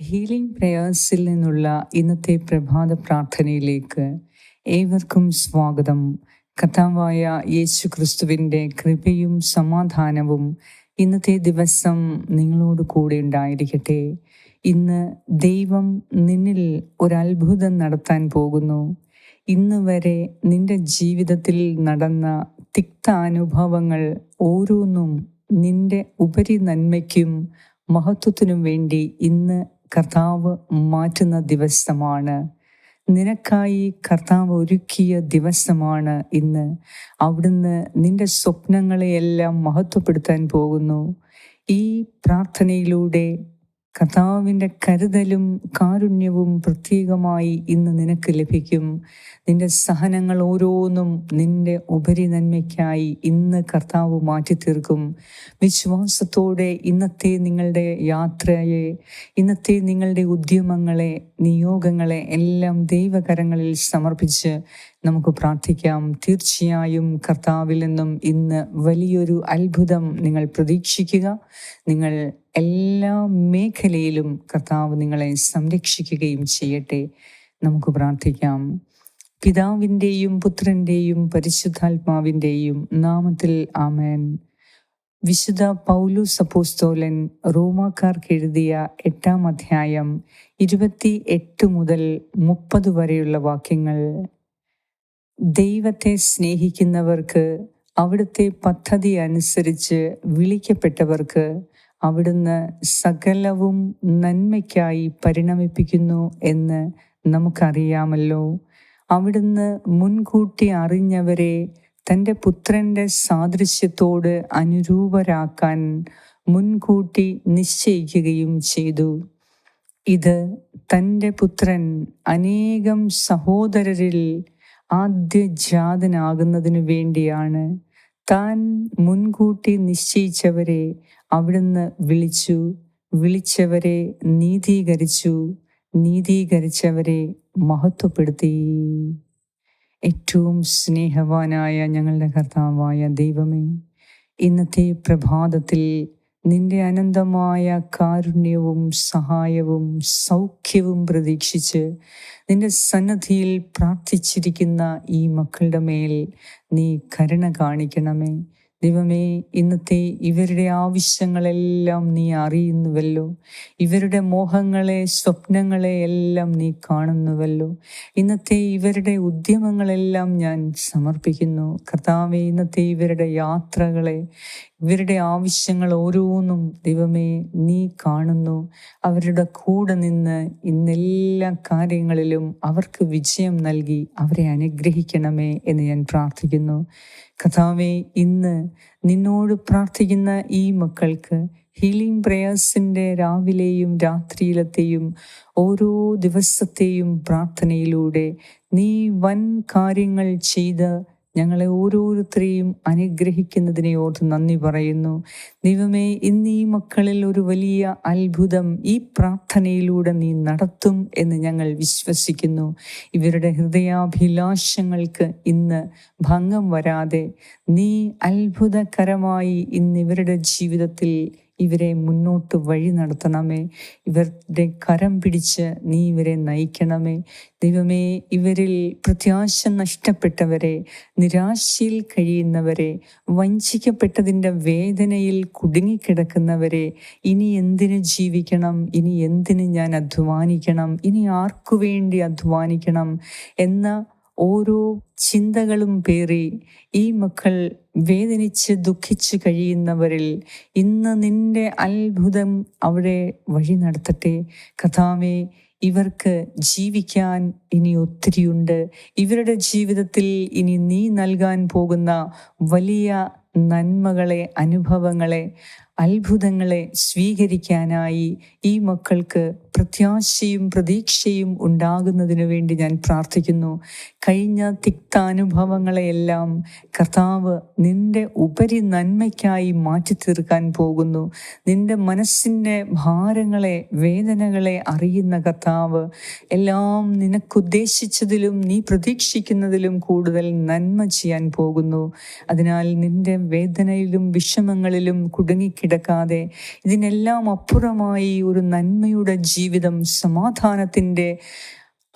Healing പ്രേയേഴ്സിൽ നിന്നുള്ള ഇന്നത്തെ പ്രഭാത പ്രാർത്ഥനയിലേക്ക് ഏവർക്കും സ്വാഗതം. കഥാവായ യേശു ക്രിസ്തുവിന്റെ കൃപയും സമാധാനവും ഇന്നത്തെ ദിവസം നിങ്ങളോട് കൂടെ ഉണ്ടായിരിക്കട്ടെ. ഇന്ന് ദൈവം നിന്നിൽ ഒരത്ഭുതം നടത്താൻ പോകുന്നു. ഇന്ന് വരെ നിന്റെ ജീവിതത്തിൽ നടന്ന തിക്ത അനുഭവങ്ങൾ ഓരോന്നും നിന്റെ ഉപരി നന്മയ്ക്കും മഹത്വത്തിനും വേണ്ടി ഇന്ന് കർത്താവ് മാറ്റുന്ന ദിവസമാണ്. നിനക്കായി കർത്താവ് ഒരുക്കിയ ദിവസമാണ് ഇന്ന്. അവിടുന്ന് നിന്റെ സ്വപ്നങ്ങളെയെല്ലാം മഹത്വപ്പെടുത്താൻ പോകുന്നു. ഈ പ്രാർത്ഥനയിലൂടെ കർത്താവിന്റെ കരുതലും കാരുണ്യവും പ്രത്യേകമായി ഇന്ന് നിനക്ക് ലഭിക്കും. നിന്റെ സഹനങ്ങൾ ഓരോന്നും നിന്റെ ഉപരി നന്മയ്ക്കായി ഇന്ന് കർത്താവ് മാറ്റിത്തീർക്കും. വിശ്വാസത്തോടെ ഇന്നത്തെ നിങ്ങളുടെ യാത്രയെ ഇന്നത്തെ നിങ്ങളുടെ ഉദ്യമങ്ങളെ നിയോഗങ്ങളെ എല്ലാം ദൈവകരങ്ങളിൽ സമർപ്പിച്ച് നമുക്ക് പ്രാർത്ഥിക്കാം. തീർച്ചയായും കർത്താവിൽ നിന്നും ഇന്ന് വലിയൊരു അത്ഭുതം നിങ്ങൾ പ്രതീക്ഷിക്കുക. നിങ്ങൾ എല്ലാ മേഖലയിലും കർത്താവ് നിങ്ങളെ സംരക്ഷിക്കുകയും ചെയ്യട്ടെ. നമുക്ക് പ്രാർത്ഥിക്കാം. പിതാവിന്റെയും പുത്രന്റെയും പരിശുദ്ധാത്മാവിന്റെയും നാമത്തിൽ ആമേൻ. വിശുദ്ധ പൗലു സപ്പോസ്തോലൻ റോമാക്കാർക്ക് എഴുതിയ എട്ടാം അധ്യായം ഇരുപത്തി എട്ട് മുതൽ മുപ്പത് വരെയുള്ള വാക്യങ്ങൾ. ദൈവത്തെ സ്നേഹിക്കുന്നവർക്ക് അവിടുത്തെ പദ്ധതി അനുസരിച്ച് വിളിക്കപ്പെട്ടവർക്ക് അവിടുന്ന് സകലവും നന്മയ്ക്കായി പരിണമിപ്പിക്കുന്നു എന്ന് നമുക്കറിയാമല്ലോ. അവിടുന്ന് മുൻകൂട്ടി അറിഞ്ഞവരെ തന്റെ പുത്രന്റെ സാദൃശ്യത്തോട് അനുരൂപരാക്കാൻ മുൻകൂട്ടി നിശ്ചയിക്കുകയും ചെയ്തു. ഇത് തന്റെ പുത്രൻ അനേകം സഹോദരരിൽ ആദ്യജാതനാകുന്നതിനു വേണ്ടിയാണ്. താൻ മുൻകൂട്ടി നിശ്ചയിച്ചവരെ അവിടുന്ന് വിളിച്ചു. വിളിച്ചവരെ നീതീകരിച്ചു. നീതീകരിച്ചവരെ മഹത്വപ്പെടുത്തി. ഏറ്റവും സ്നേഹവാനായ ഞങ്ങളുടെ കർത്താവായ ദൈവമേ ഇന്നത്തെ പ്രഭാതത്തിൽ നിന്റെ അനന്തമായ കാരുണ്യവും സഹായവും സൗഖ്യവും പ്രതീക്ഷിച്ച് നിന്റെ സന്നദ്ധിയിൽ പ്രാർത്ഥിച്ചിരിക്കുന്ന ഈ മക്കളുടെ മേൽ നീ കരുണ കാണിക്കണമേ. ദൈവമേ ഇന്നത്തെ ഇവരുടെ ആവശ്യങ്ങളെല്ലാം നീ അറിയുന്നുവല്ലോ. ഇവരുടെ മോഹങ്ങളെ സ്വപ്നങ്ങളെ എല്ലാം നീ കാണുന്നുവല്ലോ. ഇന്നത്തെ ഇവരുടെ ഉദ്യമങ്ങളെല്ലാം ഞാൻ സമർപ്പിക്കുന്നു. കർത്താവെ ഇന്നത്തെ ഇവരുടെ യാത്രകളെ ഇവരുടെ ആവശ്യങ്ങൾ ഓരോന്നും ദൈവമേ നീ കാണുന്നു. അവരുടെ കൂടെ നിന്ന് ഇന്നെല്ലാ കാര്യങ്ങളിലും അവർക്ക് വിജയം നൽകി അവരെ അനുഗ്രഹിക്കണമേ എന്ന് ഞാൻ പ്രാർത്ഥിക്കുന്നു. കഥാവെ ഇന്ന് നിന്നോട് പ്രാർത്ഥിക്കുന്ന ഈ മക്കൾക്ക് ഹീലിംഗ് പ്രേയേഴ്സിന്റെ രാവിലെയും രാത്രിയിലത്തെയും ഓരോ ദിവസത്തെയും പ്രാർത്ഥനയിലൂടെ നീ വൻ കാര്യങ്ങൾ ചെയ്ത് ഞങ്ങളെ ഓരോരുത്തരെയും അനുഗ്രഹിക്കുന്നതിനെ ഓർത്ത് നന്ദി പറയുന്നു. ദൈവമേ ഇന്ന് ഈ മക്കളിൽ ഒരു വലിയ അത്ഭുതം ഈ പ്രാർത്ഥനയിലൂടെ നീ നടത്തും എന്ന് ഞങ്ങൾ വിശ്വസിക്കുന്നു. ഇവരുടെ ഹൃദയാഭിലാഷങ്ങൾക്ക് ഇന്ന് ഭംഗം വരാതെ നീ അത്ഭുതകരമായി ഇന്ന് ഇവരുടെ ജീവിതത്തിൽ ഇവരെ മുന്നോട്ട് വഴി നടത്തണമേ. ഇവരുടെ കരം പിടിച്ച് നീ ഇവരെ നയിക്കണമേ. ദൈവമേ ഇവരിൽ പ്രത്യാശ നഷ്ടപ്പെട്ടവരെ നിരാശയിൽ കഴിയുന്നവരെ വഞ്ചിക്കപ്പെട്ടതിന്റെ വേദനയിൽ കുടുങ്ങിക്കിടക്കുന്നവരെ ഇനി എന്തിന് ജീവിക്കണം? ഇനി എന്തിന് ഞാൻ അധ്വാനിക്കണം? ഇനി ആർക്കു വേണ്ടി അധ്വാനിക്കണം? എന്ന ഓരോ ചിന്തകളും പേറി ഈ മക്കൾ വേദനിച്ച് ദുഃഖിച്ച് കഴിയുന്നവരിൽ ഇന്ന് നിന്റെ അത്ഭുതം അവരെ വഴി നടത്തട്ടെ. കഥാവേ ഇവർക്ക് ജീവിക്കാൻ ഇനി ഒത്തിരിയുണ്ട്. ഇവരുടെ ജീവിതത്തിൽ ഇനി നീ നൽകാൻ പോകുന്ന വലിയ നന്മകളെ അനുഭവങ്ങളെ അത്ഭുതങ്ങളെ സ്വീകരിക്കാനായി ഈ മക്കൾക്ക് പ്രത്യാശയും പ്രതീക്ഷയും ഉണ്ടാകുന്നതിന് വേണ്ടി ഞാൻ പ്രാർത്ഥിക്കുന്നു. കഴിഞ്ഞ തിക്താനുഭവങ്ങളെയെല്ലാം കർത്താവ് നിന്റെ ഉപരി നന്മയ്ക്കായി മാറ്റി തീർക്കാൻ പോകുന്നു. നിന്റെ മനസ്സിന്റെ ഭാരങ്ങളെ വേദനകളെ അറിയുന്ന കർത്താവ് എല്ലാം നിനക്കുദ്ദേശിച്ചതിലും നീ പ്രതീക്ഷിക്കുന്നതിലും കൂടുതൽ നന്മ ചെയ്യാൻ പോകുന്നു. അതിനാൽ നിന്റെ വേദനയിലും വിഷമങ്ങളിലും കുടുങ്ങിക്കിടക്കാതെ ഇതിനെല്ലാം അപ്പുറമായി ഒരു നന്മയുടെ ജീവിതം ജീവിതം സമാധാനത്തിന്റെ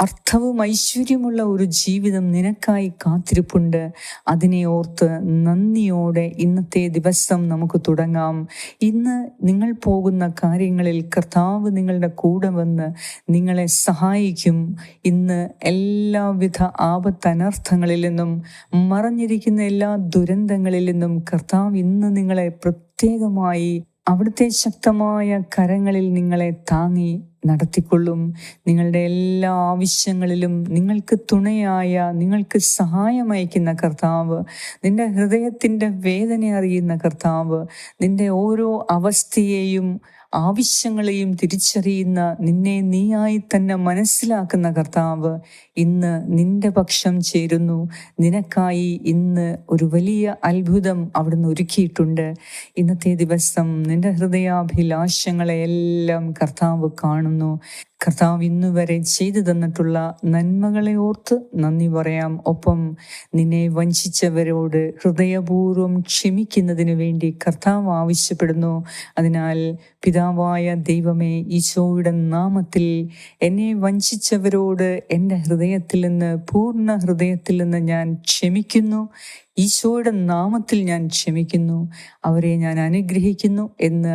അർത്ഥവും ഐശ്വര്യമുള്ള ഒരു ജീവിതം നിനക്കായി കാത്തിരിപ്പുണ്ട്. അതിനെ ഓർത്ത് നന്ദിയോടെ ഇന്നത്തെ ദിവസം നമുക്ക് തുടങ്ങാം. ഇന്ന് നിങ്ങൾ പോകുന്ന കാര്യങ്ങളിൽ കർത്താവ് നിങ്ങളുടെ കൂടെ വന്ന് നിങ്ങളെ സഹായിക്കും. ഇന്ന് എല്ലാവിധ ആപത്തനർത്ഥങ്ങളിൽ നിന്നും മറഞ്ഞിരിക്കുന്ന എല്ലാ ദുരന്തങ്ങളിൽ നിന്നും കർത്താവ് ഇന്ന് നിങ്ങളെ പ്രത്യേകമായി അവിടുത്തെ ശക്തമായ കരങ്ങളിൽ നിങ്ങളെ താങ്ങി നടത്തിക്കൊള്ളും. നിങ്ങളുടെ എല്ലാ ആവശ്യങ്ങളിലും നിങ്ങൾക്ക് തുണയായ നിങ്ങൾക്ക് സഹായമയക്കുന്ന കർത്താവ് നിന്റെ ഹൃദയത്തിന്റെ വേദന അറിയുന്ന കർത്താവ് നിന്റെ ഓരോ അവസ്ഥയെയും ആവശ്യങ്ങളെയും തിരിച്ചറിയുന്ന നിന്നെ നീയായി തന്നെ മനസ്സിലാക്കുന്ന കർത്താവ് ഇന്ന് നിന്റെ പക്ഷം ചേരുന്നു. നിനക്കായി ഇന്ന് ഒരു വലിയ അത്ഭുതം അവിടുന്ന് ഒരുക്കിയിട്ടുണ്ട്. ഇന്നത്തെ ദിവസം നിന്റെ ഹൃദയാഭിലാഷങ്ങളെയെല്ലാം കർത്താവ് കാണുന്നു. കർത്താവ് ഇന്നു വരെ ചെയ്തു തന്നിട്ടുള്ള നന്മകളെ ഓർത്ത് നന്ദി പറയാം. ഒപ്പം നിന്നെ വഞ്ചിച്ചവരോട് ഹൃദയപൂർവം ക്ഷമിക്കുന്നതിന് വേണ്ടി കർത്താവ് ആവശ്യപ്പെടുന്നു. അതിനാൽ പിതാവായ ദൈവമേ ഈശോയുടെ നാമത്തിൽ എന്നെ വഞ്ചിച്ചവരോട് എന്റെ ഹൃദയത്തിൽ നിന്ന് പൂർണ ഹൃദയത്തിൽ നിന്ന് ഞാൻ ക്ഷമിക്കുന്നു. ഈശോയുടെ നാമത്തിൽ ഞാൻ ക്ഷമിക്കുന്നു. അവരെ ഞാൻ അനുഗ്രഹിക്കുന്നു എന്ന്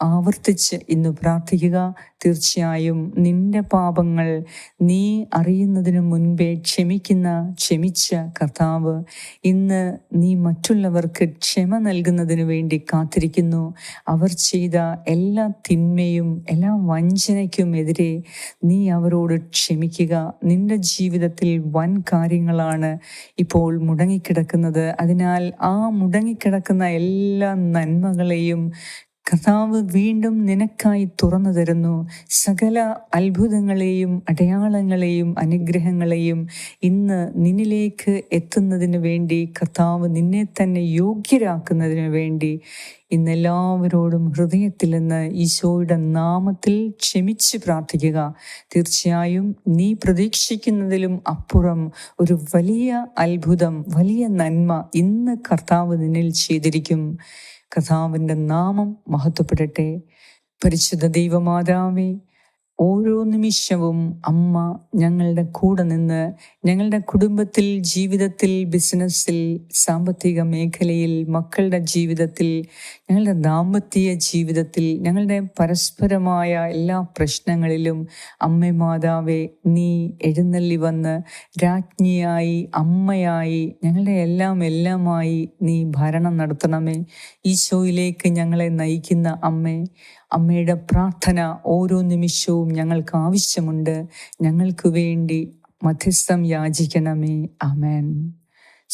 ആവർത്തിച്ച് ഇന്ന് പ്രാർത്ഥിക്കുക. തീർച്ചയായും നിന്റെ പാപങ്ങൾ നീ അറിയുന്നതിന് മുൻപേ ക്ഷമിക്കുന്ന ക്ഷമിച്ച കർത്താവ് ഇന്ന് നീ മറ്റുള്ളവർക്ക് ക്ഷമ നൽകുന്നതിന് വേണ്ടി കാത്തിരിക്കുന്നു. അവർ ചെയ്ത എല്ലാ തിന്മയും എല്ലാ വഞ്ചനയ്ക്കും എതിരെ നീ അവരോട് ക്ഷമിക്കുക. നിന്റെ ജീവിതത്തിൽ വൻ കാര്യങ്ങളാണ് ഇപ്പോൾ മുടങ്ങിക്കിടക്കുന്നത്. അതിനാൽ ആ മുടങ്ങിക്കിടക്കുന്ന എല്ലാ നന്മകളെയും കർത്താവ് വീണ്ടും നിനക്കായി തുറന്നു തരുന്നു. സകല അത്ഭുതങ്ങളെയും അടയാളങ്ങളെയും അനുഗ്രഹങ്ങളെയും ഇന്ന് നിന്നിലേക്ക് എത്തുന്നതിന് വേണ്ടി കർത്താവ് നിന്നെ തന്നെ യോഗ്യരാക്കുന്നതിന് വേണ്ടി ഇന്ന് എല്ലാവരോടും ഹൃദയത്തിൽ നിന്ന് ഈശോയുടെ നാമത്തിൽ ക്ഷമിച്ച് പ്രാർത്ഥിക്കുക. തീർച്ചയായും നീ പ്രതീക്ഷിക്കുന്നതിലും അപ്പുറം ഒരു വലിയ അത്ഭുതം വലിയ നന്മ ഇന്ന് കർത്താവ് നിന്നിൽ ചെയ്തിരിക്കും. കർത്താവിന്റെ നാമം മഹത്വപ്പെടട്ടെ. പരിശുദ്ധ ദൈവമാതാവേ ഓരോ നിമിഷവും അമ്മ ഞങ്ങളുടെ കൂടെ നിന്ന് ഞങ്ങളുടെ കുടുംബത്തിൽ ജീവിതത്തിൽ ബിസിനസ്സിൽ സാമ്പത്തിക മേഖലയിൽ മക്കളുടെ ജീവിതത്തിൽ ഞങ്ങളുടെ ദാമ്പത്യ ജീവിതത്തിൽ ഞങ്ങളുടെ പരസ്പരമായ എല്ലാ പ്രശ്നങ്ങളിലും അമ്മ മാതാവെ നീ എഴുന്നള്ളി വന്ന് രാജ്ഞിയായി അമ്മയായി ഞങ്ങളുടെ എല്ലാം എല്ലാമായി നീ ഭരണം നടത്തണമേ. ഈശോയിലേക്ക് ഞങ്ങളെ നയിക്കുന്ന അമ്മേ അമ്മയുടെ പ്രാർത്ഥന ഓരോ നിമിഷവും ഞങ്ങൾക്ക് ആവശ്യമുണ്ട്. ഞങ്ങൾക്ക് വേണ്ടി മധ്യസ്ഥം യാചിക്കണമേ. അമേൻ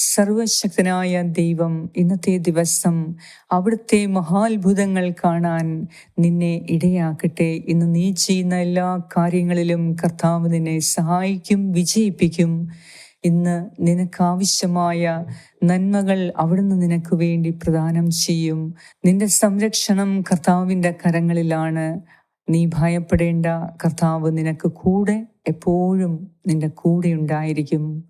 സർവശക്തനായ ദൈവം ഇന്നത്തെ ദിവസം അവിടുത്തെ മഹാത്ഭുതങ്ങൾ കാണാൻ നിന്നെ ഇടയാക്കട്ടെ ഇന്ന് നീ ചെയ്യുന്ന എല്ലാ കാര്യങ്ങളിലും കർത്താവ് നിന്നെ സഹായിക്കും വിജയിപ്പിക്കും. ഇന്ന് നിനക്കാവശ്യമായ നന്മകൾ അവിടുന്ന് നിനക്ക് വേണ്ടി പ്രദാനം ചെയ്യും. നിന്റെ സംരക്ഷണം കർത്താവിന്റെ കരങ്ങളിലാണ്. നീ ഭയപ്പെടേണ്ട കർത്താവ് നിനക്ക് കൂടെ എപ്പോഴും നിന്റെ കൂടെ ഉണ്ടായിരിക്കും.